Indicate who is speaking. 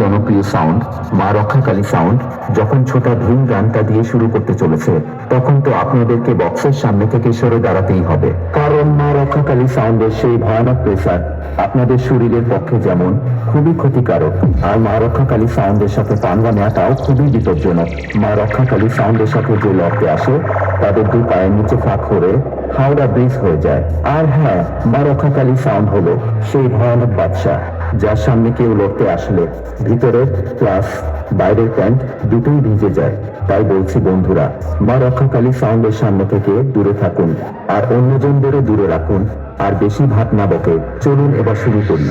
Speaker 1: জনপ্রিয় সাউন্ড মা রক্ষাকালী সাউন্ড যখন ছোটা ভীম গানটা দিয়ে শুরু করতে চলেছে, তখন তো আপনাদেরকে বক্সের সামনে থেকে সরে দাঁড়াতেই হবে। কারণ মা রক্ষাকালী সাউন্ডের সেই ভয়ানক প্রেসার আপনাদের শরীরের পক্ষে যেমন খুবই ক্ষতিকারক, আর মা রক্ষাকালী সাউন্ডের সাথে পাঙ্গা নেওয়াটাও খুবই বিপজ্জনক। মা রক্ষাকালী সাউন্ডের সাথে যে লড়তে আসে, তাদের দু পায়ের নিচে ফাঁক করে হাওড়া ব্রিজ হয়ে যায়। আর হ্যাঁ মা রক্ষাকালী সাউন্ড হলো সেই ভয়ানক বাদশা যার সামনে কেউ লড়তে আসলে ভিতরের ক্লাস, বাইরের প্যান্ট দুটোই ভিজে যায়। তাই বলছি বন্ধুরা, মা রক্ষাকালী সাউন্ডের সামনে থেকে দূরে থাকুন, আর অন্যজনদেরও দূরে রাখুন, আর বেশি ভাত না বকে। চলুন এবার শুরু করি।